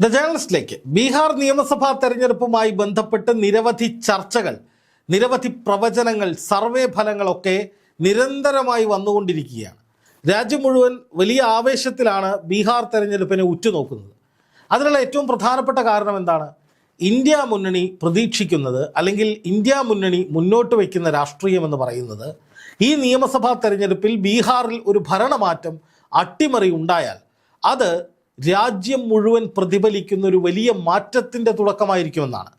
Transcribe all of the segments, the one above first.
The ജേണലിസ്റ്റിലേക്ക് Bihar നിയമസഭാ തെരഞ്ഞെടുപ്പുമായി ബന്ധപ്പെട്ട് നിരവധി ചർച്ചകൾ നിരവധി പ്രവചനങ്ങൾ സർവേ ഫലങ്ങളൊക്കെ നിരന്തരമായി വന്നുകൊണ്ടിരിക്കുകയാണ്. രാജ്യം മുഴുവൻ വലിയ ആവേശത്തിലാണ് ബീഹാർ തെരഞ്ഞെടുപ്പിനെ ഉറ്റുനോക്കുന്നത്. അതിനുള്ള ഏറ്റവും പ്രധാനപ്പെട്ട കാരണം എന്താണ്? ഇന്ത്യ മുന്നണി പ്രതീക്ഷിക്കുന്നത് അല്ലെങ്കിൽ ഇന്ത്യ മുന്നണി മുന്നോട്ട് വയ്ക്കുന്ന രാഷ്ട്രീയം എന്ന് പറയുന്നത് ഈ നിയമസഭാ തെരഞ്ഞെടുപ്പിൽ ബീഹാറിൽ ഒരു ഭരണമാറ്റം അട്ടിമറി ഉണ്ടായാൽ അത് രാജ്യം മുഴുവൻ പ്രതിഫലിക്കുന്ന ഒരു വലിയ മാറ്റത്തിന്റെ തുടക്കമായിരിക്കുമെന്നാണ്.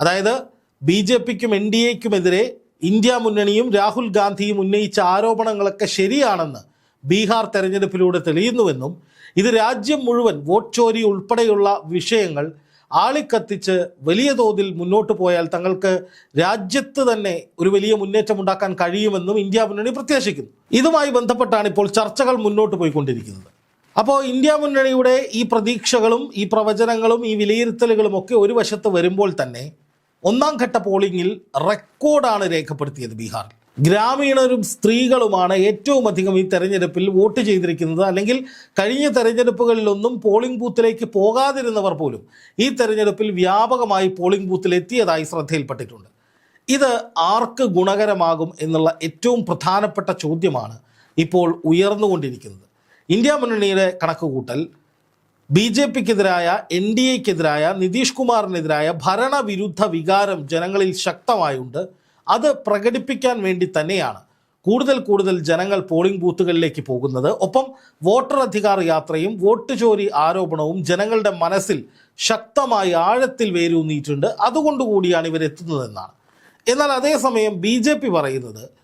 അതായത് ബി ജെ പിക്കും എൻ ഡി എക്കുമെതിരെ ഇന്ത്യ മുന്നണിയും രാഹുൽ ഗാന്ധിയും ഉന്നയിച്ച ആരോപണങ്ങളൊക്കെ ശരിയാണെന്ന് ബീഹാർ തെരഞ്ഞെടുപ്പിലൂടെ തെളിയുന്നുവെന്നും ഇത് രാജ്യം മുഴുവൻ വോട്ട് ചോരി ഉൾപ്പെടെയുള്ള വിഷയങ്ങൾ ആളിക്കത്തിച്ച് വലിയ തോതിൽ മുന്നോട്ട് പോയാൽ തങ്ങൾക്ക് രാജ്യത്ത് തന്നെ ഒരു വലിയ മുന്നേറ്റം ഉണ്ടാക്കാൻ കഴിയുമെന്നും ഇന്ത്യ മുന്നണി പ്രത്യാശിക്കുന്നു. ഇതുമായി ബന്ധപ്പെട്ടാണ് ഇപ്പോൾ ചർച്ചകൾ മുന്നോട്ട് പോയിക്കൊണ്ടിരിക്കുന്നത്. അപ്പോൾ ഇന്ത്യ മുന്നണിയുടെ ഈ പ്രതീക്ഷകളും ഈ പ്രവചനങ്ങളും ഈ വിലയിരുത്തലുകളും ഒക്കെ ഒരു വശത്ത് വരുമ്പോൾ തന്നെ ഒന്നാം ഘട്ട പോളിംഗിൽ റെക്കോർഡാണ് രേഖപ്പെടുത്തിയത് ബീഹാറിൽ. ഗ്രാമീണരും സ്ത്രീകളുമാണ് ഏറ്റവും അധികം ഈ തെരഞ്ഞെടുപ്പിൽ വോട്ട് ചെയ്തിരിക്കുന്നത്. അല്ലെങ്കിൽ കഴിഞ്ഞ തെരഞ്ഞെടുപ്പുകളിലൊന്നും പോളിംഗ് ബൂത്തിലേക്ക് പോകാതിരുന്നവർ പോലും ഈ തെരഞ്ഞെടുപ്പിൽ വ്യാപകമായി പോളിംഗ് ബൂത്തിൽ എത്തിയതായി ശ്രദ്ധയിൽപ്പെട്ടിട്ടുണ്ട്. ഇത് ആർക്ക് ഗുണകരമാകും എന്നുള്ള ഏറ്റവും പ്രധാനപ്പെട്ട ചോദ്യമാണ് ഇപ്പോൾ ഉയർന്നുകൊണ്ടിരിക്കുന്നത്. ഇന്ത്യ മുന്നണിയുടെ കണക്ക് കൂട്ടൽ ബി ജെ പിക്കെതിരായ എൻ ഡി എക്കെതിരായ നിതീഷ് കുമാറിനെതിരായ ഭരണവിരുദ്ധ വികാരം ജനങ്ങളിൽ ശക്തമായുണ്ട്. അത് പ്രകടിപ്പിക്കാൻ വേണ്ടി തന്നെയാണ് കൂടുതൽ കൂടുതൽ ജനങ്ങൾ പോളിംഗ് ബൂത്തുകളിലേക്ക് പോകുന്നത്. ഒപ്പം വോട്ടർ അധികാർ യാത്രയും വോട്ട് ചോരി ആരോപണവും ജനങ്ങളുടെ മനസ്സിൽ ശക്തമായി ആഴത്തിൽ വേരൂന്നിയിട്ടുണ്ട്. അതുകൊണ്ടുകൂടിയാണ് ഇവരെത്തുന്നതെന്നാണ്. എന്നാൽ അതേസമയം ബി പറയുന്നത്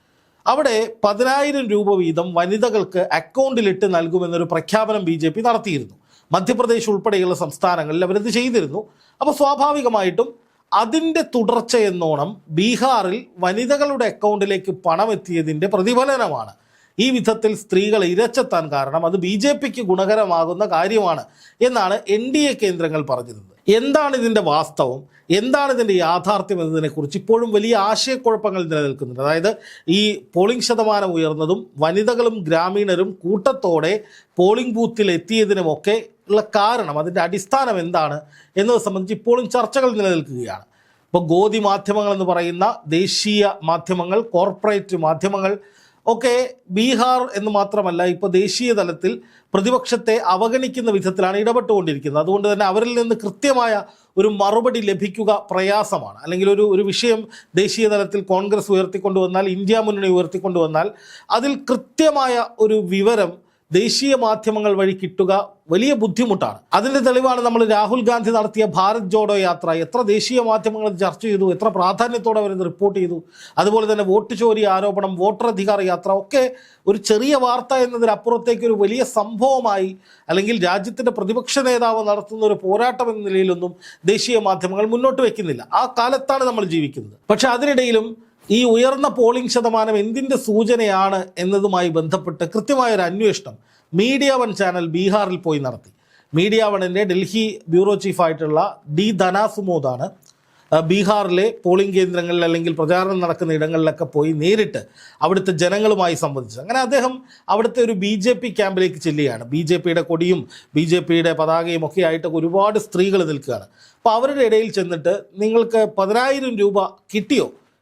അവിടെ പതിനായിരം രൂപ വീതം വനിതകൾക്ക് അക്കൗണ്ടിലിട്ട് നൽകുമെന്നൊരു പ്രഖ്യാപനം ബി ജെ പി നടത്തിയിരുന്നു. മധ്യപ്രദേശ് ഉൾപ്പെടെയുള്ള സംസ്ഥാനങ്ങളിൽ അവരത് ചെയ്തിരുന്നു. അപ്പോൾ സ്വാഭാവികമായിട്ടും അതിന്റെ തുടർച്ച എന്നോണം ബീഹാറിൽ വനിതകളുടെ അക്കൗണ്ടിലേക്ക് പണം എത്തിയതിന്റെ പ്രതിഫലനമാണ്. ഈ വിധത്തിൽ സ്ത്രീകൾ ഇരച്ചെത്താൻ കാരണം അത് ബി ജെ പിക്ക് ഗുണകരമാകുന്ന കാര്യമാണ് എന്നാണ് എൻ ഡി എ കേന്ദ്രങ്ങൾ പറഞ്ഞിരുന്നത്. എന്താണ് ഇതിന്റെ വാസ്തവം? എന്താണ് ഇതിന്റെ യാഥാർത്ഥ്യം എന്നതിനെക്കുറിച്ച് ഇപ്പോഴും വലിയ ആശയക്കുഴപ്പങ്ങൾ നിലനിൽക്കുന്നുണ്ട്. അതായത് ഈ പോളിംഗ് ശതമാനം ഉയർന്നതും വനിതകളും ഗ്രാമീണരും കൂട്ടത്തോടെ പോളിംഗ് ബൂത്തിൽ എത്തിയതിനുമൊക്കെ ഉള്ള കാരണം അതിന്റെ അടിസ്ഥാനം എന്താണ് എന്നത് സംബന്ധിച്ച് ഇപ്പോഴും ചർച്ചകൾ നിലനിൽക്കുകയാണ്. ഇപ്പോൾ ഗോതി മാധ്യമങ്ങൾ എന്ന് പറയുന്ന ദേശീയ മാധ്യമങ്ങൾ കോർപ്പറേറ്റ് മാധ്യമങ്ങൾ ഒക്കെ ബീഹാർ എന്ന് മാത്രമല്ല ഇപ്പോൾ ദേശീയ തലത്തിൽ പ്രതിപക്ഷത്തെ അവഗണിക്കുന്ന വിധത്തിലാണ് ഇടപെട്ടുകൊണ്ടിരിക്കുന്നത്. അതുകൊണ്ട് തന്നെ അവരിൽ നിന്ന് കൃത്യമായ ഒരു മറുപടി ലഭിക്കുക പ്രയാസമാണ്. അല്ലെങ്കിൽ ഒരു ഒരു വിഷയം ദേശീയ തലത്തിൽ കോൺഗ്രസ് ഉയർത്തിക്കൊണ്ടുവന്നാൽ ഇന്ത്യ മുന്നണി ഉയർത്തിക്കൊണ്ടുവന്നാൽ അതിൽ കൃത്യമായ ഒരു വിവരം ദേശീയ മാധ്യമങ്ങൾ വഴി കിട്ടുക വലിയ ബുദ്ധിമുട്ടാണ്. അതിന്റെ തെളിവാണ് നമ്മൾ രാഹുൽ ഗാന്ധി നടത്തിയ ഭാരത് ജോഡോ യാത്ര. എത്ര ദേശീയ മാധ്യമങ്ങൾ ചർച്ച ചെയ്തു എത്ര പ്രാധാന്യത്തോടെ അവരിത് റിപ്പോർട്ട് ചെയ്തു. അതുപോലെ തന്നെ വോട്ട് ചോരി ആരോപണം വോട്ടർ അധികാര യാത്ര ഒക്കെ ഒരു ചെറിയ വാർത്ത എന്നതിനപ്പുറത്തേക്ക് ഒരു വലിയ സംഭവമായി അല്ലെങ്കിൽ രാജ്യത്തിന്റെ പ്രതിപക്ഷ നേതാവ് നടത്തുന്ന ഒരു പോരാട്ടം എന്ന നിലയിലൊന്നും ദേശീയ മാധ്യമങ്ങൾ മുന്നോട്ട് വെക്കുന്നില്ല. ആ കാലത്താണ് നമ്മൾ ജീവിക്കുന്നത്. പക്ഷെ അതിനിടയിലും ഈ ഉയർന്ന പോളിംഗ് ശതമാനം എന്തിന്റെ സൂചനയാണ് എന്നതുമായി ബന്ധപ്പെട്ട് കൃത്യമായൊരു അന്വേഷണം മീഡിയ വൺ ചാനൽ ബീഹാറിൽ പോയി നടത്തി. മീഡിയ വണിന്റെ ഡൽഹി ബ്യൂറോ ചീഫായിട്ടുള്ള ഡി ധനാസുമോദാണ് ബീഹാറിലെ പോളിംഗ് കേന്ദ്രങ്ങളിൽ അല്ലെങ്കിൽ പ്രചാരണം നടക്കുന്ന ഇടങ്ങളിലൊക്കെ പോയി നേരിട്ട് അവിടുത്തെ ജനങ്ങളുമായി സംവദിച്ചു അങ്ങനെ അദ്ദേഹം അവിടുത്തെ ഒരു ബി ജെ പി ക്യാമ്പിലേക്ക് ചെല്ലുകയാണ്. ബി ജെ പിയുടെ കൊടിയും ബി ജെ പിയുടെ പതാകയും ഒക്കെ ആയിട്ട് ഒരുപാട് സ്ത്രീകൾ നിൽക്കുകയാണ്. അപ്പോൾ അവരുടെ ഇടയിൽ ചെന്നിട്ട് നിങ്ങൾക്ക് പതിനായിരം രൂപ കിട്ടിയോ?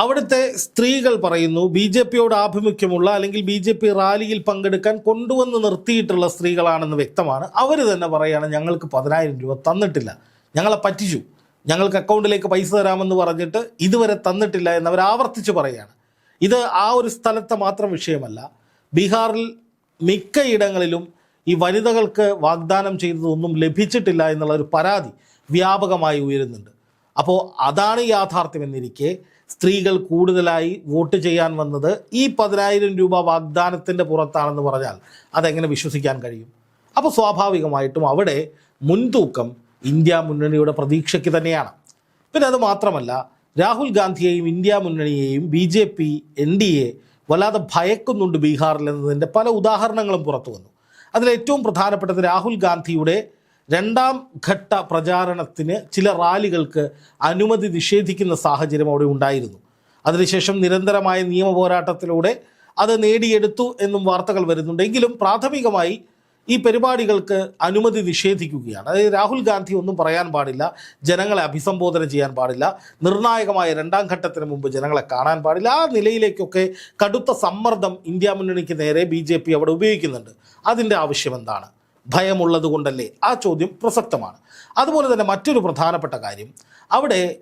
അവിടുത്തെ സ്ത്രീകൾ പറയുന്നു ബി ജെ പിയോട് ആഭിമുഖ്യമുള്ള അല്ലെങ്കിൽ ബി ജെ പി റാലിയിൽ പങ്കെടുക്കാൻ കൊണ്ടുവന്ന് നിർത്തിയിട്ടുള്ള സ്ത്രീകളാണെന്ന് വ്യക്തമാണ്. അവർ തന്നെ പറയുകയാണ് ഞങ്ങൾക്ക് പതിനായിരം രൂപ തന്നിട്ടില്ല. ഞങ്ങളെ പറ്റിച്ചു. ഞങ്ങൾക്ക് അക്കൗണ്ടിലേക്ക് പൈസ തരാമെന്ന് പറഞ്ഞിട്ട് ഇതുവരെ തന്നിട്ടില്ല എന്ന് അവർ ആവർത്തിച്ച് പറയുകയാണ് ഇത് ആ ഒരു സ്ഥലത്തെ മാത്രം വിഷയമല്ല. ബീഹാറിൽ മിക്കയിടങ്ങളിലും ഈ വനിതകൾക്ക് വാഗ്ദാനം ചെയ്തതൊന്നും ലഭിച്ചിട്ടില്ല എന്നുള്ള ഒരു പരാതി വ്യാപകമായി ഉയരുന്നുണ്ട്. അപ്പോൾ അതാണ് യാഥാർത്ഥ്യം എന്നിരിക്കെ സ്ത്രീകൾ കൂടുതലായി വോട്ട് ചെയ്യാൻ വന്നത് ഈ പതിനായിരം രൂപ വാഗ്ദാനത്തിന്റെ പുറത്താണെന്ന് പറഞ്ഞാൽ അതെങ്ങനെ വിശ്വസിക്കാൻ കഴിയും? അപ്പോൾ സ്വാഭാവികമായിട്ടും അവിടെ മുൻതൂക്കം ഇന്ത്യ മുന്നണിയുടെ പ്രതീക്ഷയ്ക്ക് തന്നെയാണ്. പിന്നെ അത് മാത്രമല്ല രാഹുൽ ഗാന്ധിയെയും India മുന്നണിയെയും B J P N D A വല്ലാതെ ഭയക്കുന്നുണ്ട് ബീഹാറിൽ എന്നതിന്റെ പല ഉദാഹരണങ്ങളും പുറത്തു വന്നു. അതിലേറ്റവും പ്രധാനപ്പെട്ടത് രാഹുൽ ഗാന്ധിയുടെ രണ്ടാം ഘട്ട പ്രചാരണത്തിന് ചില റാലികൾക്ക് അനുമതി നിഷേധിക്കുന്ന സാഹചര്യം അവിടെ ഉണ്ടായിരുന്നു. അതിനുശേഷം നിരന്തരമായ നിയമ പോരാട്ടത്തിലൂടെ അത് നേടിയെടുത്തു എന്നും വാർത്തകൾ വരുന്നുണ്ട്. എങ്കിലും പ്രാഥമികമായി ഈ പരിപാടികൾക്ക് അനുമതി നിഷേധിക്കുകയാണ്. അതായത് രാഹുൽ ഗാന്ധി ഒന്നും പറയാൻ പാടില്ല ജനങ്ങളെ അഭിസംബോധന ചെയ്യാൻ പാടില്ല നിർണായകമായ രണ്ടാം ഘട്ടത്തിന് മുമ്പ് ജനങ്ങളെ കാണാൻ പാടില്ല. ആ നിലയിലേക്കൊക്കെ കടുത്ത സമ്മർദ്ദം ഇന്ത്യ മുന്നണിക്ക് നേരെ ബി അവിടെ ഉപയോഗിക്കുന്നുണ്ട്. അതിന്റെ ആവശ്യം എന്താണ്? ഭയമുള്ളത് കൊണ്ടല്ലേ ആ ചോദ്യം പ്രസക്തമാണ്. അതുപോലെ തന്നെ മറ്റൊരു പ്രധാനപ്പെട്ട കാര്യം. അവിടെ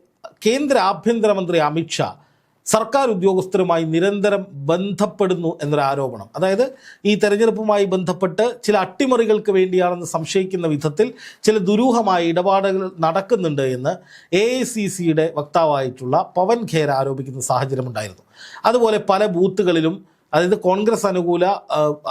കേന്ദ്ര ആഭ്യന്തരമന്ത്രി അമിത്ഷാ സർക്കാർ ഉദ്യോഗസ്ഥരുമായി നിരന്തരം ബന്ധപ്പെടുന്നു എന്നൊരു ആരോപണം. അതായത് ഈ തെരഞ്ഞെടുപ്പുമായി ബന്ധപ്പെട്ട് ചില അട്ടിമറികൾക്ക് വേണ്ടിയാണെന്ന് സംശയിക്കുന്ന വിധത്തിൽ ചില ദുരൂഹമായ ഇടപാടുകൾ നടക്കുന്നുണ്ട് എന്ന് എ ഐ സി സിയുടെ വക്താവായിട്ടുള്ള പവൻ ഖേർ ആരോപിക്കുന്ന സാഹചര്യമുണ്ടായിരുന്നു. അതുപോലെ പല ബൂത്തുകളിലും അതായത് കോൺഗ്രസ് അനുകൂല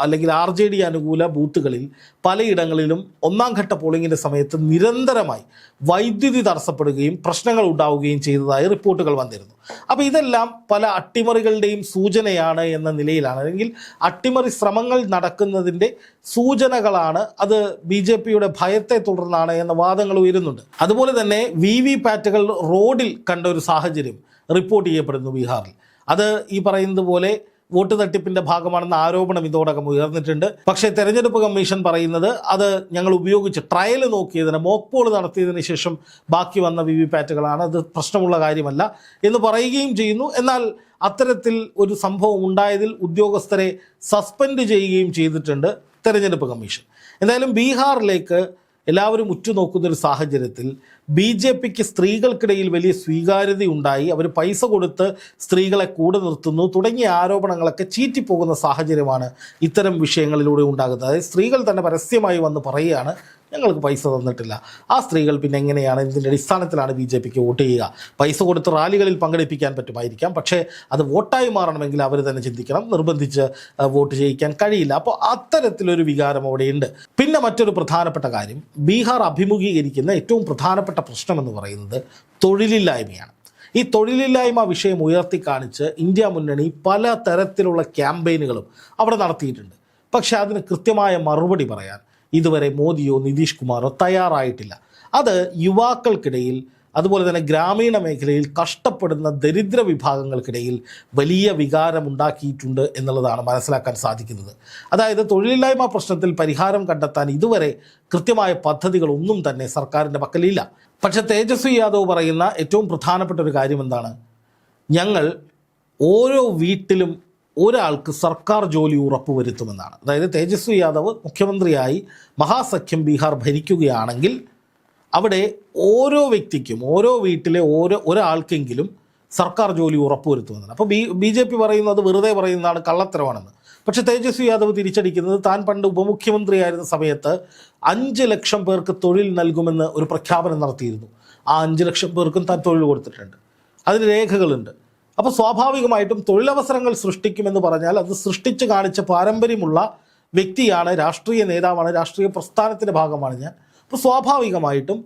അല്ലെങ്കിൽ ആർ ജെ ഡി അനുകൂല ബൂത്തുകളിൽ പലയിടങ്ങളിലും ഒന്നാം ഘട്ട പോളിംഗിന്റെ സമയത്ത് നിരന്തരമായി വൈദ്യുതി തടസ്സപ്പെടുകയും പ്രശ്നങ്ങൾ ഉണ്ടാവുകയും ചെയ്തതായി റിപ്പോർട്ടുകൾ വന്നിരുന്നു. അപ്പോൾ ഇതെല്ലാം പല അട്ടിമറികളുടെയും സൂചനയാണ് എന്ന നിലയിലാണ്. അല്ലെങ്കിൽ അട്ടിമറി ശ്രമങ്ങൾ നടക്കുന്നതിന്റെ സൂചനകളാണ്. അത് ബി ജെ പിയുടെ ഭയത്തെ തുടർന്നാണ് എന്ന വാദങ്ങൾ ഉയരുന്നുണ്ട്. അതുപോലെ തന്നെ വി വി പാറ്റുകൾ റോഡിൽ കണ്ട ഒരു സാഹചര്യം റിപ്പോർട്ട് ചെയ്യപ്പെടുന്നു ബീഹാറിൽ. അത് ഈ പറയുന്നത് പോലെ വോട്ട് തട്ടിപ്പിന്റെ ഭാഗമാണെന്ന ആരോപണം ഇതോടകം ഉയർന്നിട്ടുണ്ട്. പക്ഷേ തെരഞ്ഞെടുപ്പ് കമ്മീഷൻ പറയുന്നത് അത് ഞങ്ങൾ ഉപയോഗിച്ച് ട്രയൽ നോക്കിയതിന് മോക്ക് പോൾ നടത്തിയതിന് ശേഷം ബാക്കി വന്ന വി വി പാറ്റുകളാണ്. അത് പ്രശ്നമുള്ള കാര്യമല്ല എന്ന് പറയുകയും ചെയ്യുന്നു. എന്നാൽ അത്തരത്തിൽ ഒരു സംഭവം ഉണ്ടായതിൽ ഉദ്യോഗസ്ഥരെ സസ്പെൻഡ് ചെയ്യുകയും ചെയ്തിട്ടുണ്ട് തെരഞ്ഞെടുപ്പ് കമ്മീഷൻ. എന്തായാലും ബീഹാറിലേക്ക് എല്ലാവരും ഉറ്റുനോക്കുന്ന ഒരു സാഹചര്യത്തിൽ ബി ജെ പിക്ക് സ്ത്രീകൾക്കിടയിൽ വലിയ സ്വീകാര്യതയുണ്ടായി അവർ പൈസ കൊടുത്ത് സ്ത്രീകളെ കൂടെ നിർത്തുന്നു. തുടങ്ങിയ ആരോപണങ്ങളൊക്കെ ചീറ്റിപ്പോകുന്ന സാഹചര്യമാണ് ഇത്തരം വിഷയങ്ങളിലൂടെ ഉണ്ടാകുന്നത്. അതായത് സ്ത്രീകൾ തന്നെ പരസ്യമായി വന്ന് പറയുകയാണ് ഞങ്ങൾക്ക് പൈസ തന്നിട്ടില്ല. ആ സ്ത്രീകൾ പിന്നെ എങ്ങനെയാണ് ഇതിന്റെ അടിസ്ഥാനത്തിലാണ് ബി ജെ പിക്ക് വോട്ട് ചെയ്യുക? പൈസ കൊടുത്ത് റാലികളിൽ പങ്കെടുപ്പിക്കാൻ പറ്റുമായിരിക്കാം. പക്ഷേ അത് വോട്ടായി മാറണമെങ്കിൽ അവർ തന്നെ ചിന്തിക്കണം. നിർബന്ധിച്ച് വോട്ട് ചെയ്യിക്കാൻ കഴിയില്ല. അപ്പോൾ അത്തരത്തിലൊരു വികാരം അവിടെയുണ്ട്. പിന്നെ മറ്റൊരു പ്രധാനപ്പെട്ട കാര്യം. ബീഹാർ അഭിമുഖീകരിക്കുന്ന ഏറ്റവും പ്രധാനപ്പെട്ട പ്രശ്നം എന്ന് പറയുന്നത് തൊഴിലില്ലായ്മയാണ്. ഈ തൊഴിലില്ലായ്മ വിഷയം ഉയർത്തി കാണിച്ച് ഇന്ത്യ മുന്നണി പല തരത്തിലുള്ള ക്യാമ്പയിനുകളും അവിടെ നടത്തിയിട്ടുണ്ട്. പക്ഷേ അതിന് കൃത്യമായ മറുപടി പറയാൻ ഇതുവരെ മോദിയോ നിതീഷ് കുമാറോ തയ്യാറായിട്ടില്ല. അത് യുവാക്കൾക്കിടയിൽ അതുപോലെ തന്നെ ഗ്രാമീണ മേഖലയിൽ കഷ്ടപ്പെടുന്ന ദരിദ്ര വിഭാഗങ്ങൾക്കിടയിൽ വലിയ വികാരമുണ്ടാക്കിയിട്ടുണ്ട് എന്നുള്ളതാണ് മനസ്സിലാക്കാൻ സാധിക്കുന്നത്. അതായത് തൊഴിലില്ലായ്മ പ്രശ്നത്തിൽ പരിഹാരം കണ്ടെത്താൻ ഇതുവരെ കൃത്യമായ പദ്ധതികളൊന്നും തന്നെ സർക്കാരിന്റെ പക്കലില്ല. പക്ഷെ തേജസ്വി യാദവ് പറയുന്ന ഏറ്റവും പ്രധാനപ്പെട്ട ഒരു കാര്യം എന്താണ് ഞങ്ങൾ ഓരോ വീട്ടിലും ഒരാൾക്ക് സർക്കാർ ജോലി ഉറപ്പുവരുത്തുമെന്നാണ് അതായത് തേജസ്വി യാദവ് മുഖ്യമന്ത്രിയായി മഹാസഖ്യം ബീഹാർ ഭരിക്കുകയാണെങ്കിൽ അവിടെ ഓരോ വ്യക്തിക്കും ഓരോ വീട്ടിലെ ഓരോ ഒരാൾക്കെങ്കിലും സർക്കാർ ജോലി ഉറപ്പുവരുത്തുമെന്നാണ് അപ്പോൾ ബി ബി ജെ പി പറയുന്നത് വെറുതെ പറയുന്നതാണ് കള്ളത്തരമാണെന്ന്. പക്ഷേ തേജസ്വി യാദവ് തിരിച്ചടിക്കുന്നത് താൻ പണ്ട് ഉപമുഖ്യമന്ത്രിയായിരുന്ന സമയത്ത് അഞ്ച് ലക്ഷം പേർക്ക് തൊഴിൽ നൽകുമെന്ന് ഒരു പ്രഖ്യാപനം നടത്തിയിരുന്നു. ആ അഞ്ച് ലക്ഷം പേർക്കും താൻ തൊഴിൽ കൊടുത്തിട്ടുണ്ട്. അതിന് രേഖകളുണ്ട്. അപ്പോൾ സ്വാഭാവികമായിട്ടും തൊഴിലവസരങ്ങൾ സൃഷ്ടിക്കുമെന്ന് പറഞ്ഞാൽ അത് സൃഷ്ടിച്ചു കാണിച്ച പാരമ്പര്യമുള്ള വ്യക്തിയാണ് രാഷ്ട്രീയ നേതാവാണ് രാഷ്ട്രീയ പ്രസ്ഥാനത്തിന്റെ ഭാഗമാണ് ഞാൻ. അപ്പോൾ സ്വാഭാവികമായിട്ടും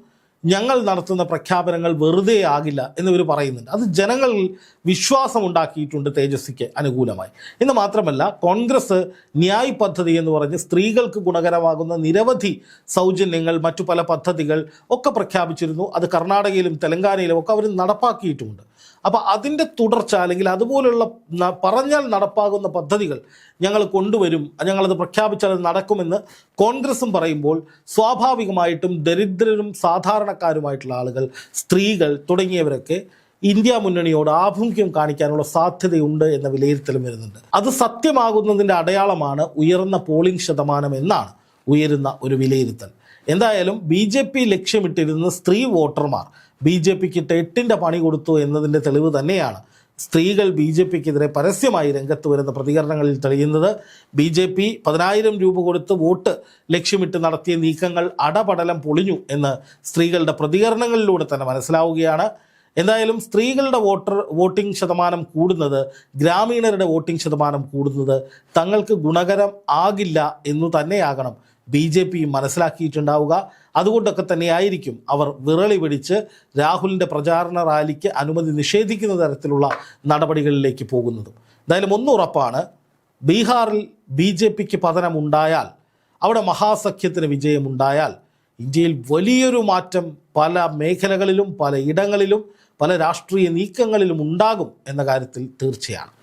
ഞങ്ങൾ നടത്തുന്ന പ്രഖ്യാപനങ്ങൾ വെറുതെ ആകില്ല എന്നിവർ പറയുന്നുണ്ട്. അത് ജനങ്ങളിൽ വിശ്വാസം ഉണ്ടാക്കിയിട്ടുണ്ട് തേജസ്വിക്ക് അനുകൂലമായി. എന്ന് മാത്രമല്ല കോൺഗ്രസ് ന്യായ് പദ്ധതി എന്ന് പറഞ്ഞ് സ്ത്രീകൾക്ക് ഗുണകരമാകുന്ന നിരവധി സൗജന്യങ്ങൾ മറ്റു പല പദ്ധതികൾ ഒക്കെ പ്രഖ്യാപിച്ചിരുന്നു. അത് കർണാടകയിലും തെലങ്കാനയിലും ഒക്കെ അവർ നടപ്പാക്കിയിട്ടുമുണ്ട് അപ്പോൾ അതിന്റെ തുടർച്ച അല്ലെങ്കിൽ അതുപോലുള്ള പറഞ്ഞാൽ നടപ്പാകുന്ന പദ്ധതികൾ ഞങ്ങൾ കൊണ്ടുവരും ഞങ്ങളത് പ്രഖ്യാപിച്ചാൽ അത് നടക്കുമെന്ന് കോൺഗ്രസും പറയുമ്പോൾ സ്വാഭാവികമായിട്ടും ദരിദ്രരും സാധാരണക്കാരുമായിട്ടുള്ള ആളുകൾ സ്ത്രീകൾ തുടങ്ങിയവരൊക്കെ ഇന്ത്യ മുന്നണിയോട് ആഭിമുഖ്യം കാണിക്കാനുള്ള സാധ്യതയുണ്ട് എന്ന വിലയിരുത്തലും വരുന്നുണ്ട്. അത് സത്യമാകുന്നതിന്റെ അടയാളമാണ് ഉയർന്ന പോളിംഗ് ശതമാനം എന്നാണ് ഉയരുന്ന ഒരു വിലയിരുത്തൽ. എന്തായാലും ബി ലക്ഷ്യമിട്ടിരുന്ന സ്ത്രീ വോട്ടർമാർ ബി ജെ പിക്ക് തെട്ടിന്റെ പണി കൊടുത്തു എന്നതിന്റെ തെളിവ് തന്നെയാണ്. സ്ത്രീകൾ ബി ജെ പിക്കെതിരെ പരസ്യമായി രംഗത്ത് വരുന്ന പ്രതികരണങ്ങളിൽ തെളിയുന്നത് ബി ജെ പി പതിനായിരം രൂപ കൊടുത്ത് വോട്ട് ലക്ഷ്യമിട്ട് നടത്തിയ നീക്കങ്ങൾ അടപടലം പൊളിഞ്ഞു എന്ന് സ്ത്രീകളുടെ പ്രതികരണങ്ങളിലൂടെ തന്നെ മനസ്സിലാവുകയാണ്. എന്തായാലും സ്ത്രീകളുടെ വോട്ടർ വോട്ടിംഗ് ശതമാനം കൂടുന്നത് ഗ്രാമീണരുടെ വോട്ടിംഗ് ശതമാനം കൂടുന്നത് തങ്ങൾക്ക് ഗുണകരം ആകില്ല എന്നു തന്നെയാകണം ബി ജെ പി മനസ്സിലാക്കിയിട്ടുണ്ടാവുക. അതുകൊണ്ടൊക്കെ തന്നെയായിരിക്കും അവർ വിറളി പിടിച്ച് രാഹുലിന്റെ പ്രചാരണ റാലിക്ക് അനുമതി നിഷേധിക്കുന്ന തരത്തിലുള്ള നടപടികളിലേക്ക് പോകുന്നതും. എന്തായാലും ഒന്നുറപ്പാണ് ബീഹാറിൽ ബി ജെ പിക്ക് പതനമുണ്ടായാൽ അവിടെ മഹാസഖ്യത്തിന് വിജയമുണ്ടായാൽ ഇന്ത്യയിൽ വലിയൊരു മാറ്റം പല മേഖലകളിലും പല ഇടങ്ങളിലും പല രാഷ്ട്രീയ നീക്കങ്ങളിലും ഉണ്ടാകും എന്ന കാര്യത്തിൽ തീർച്ചയാണ്.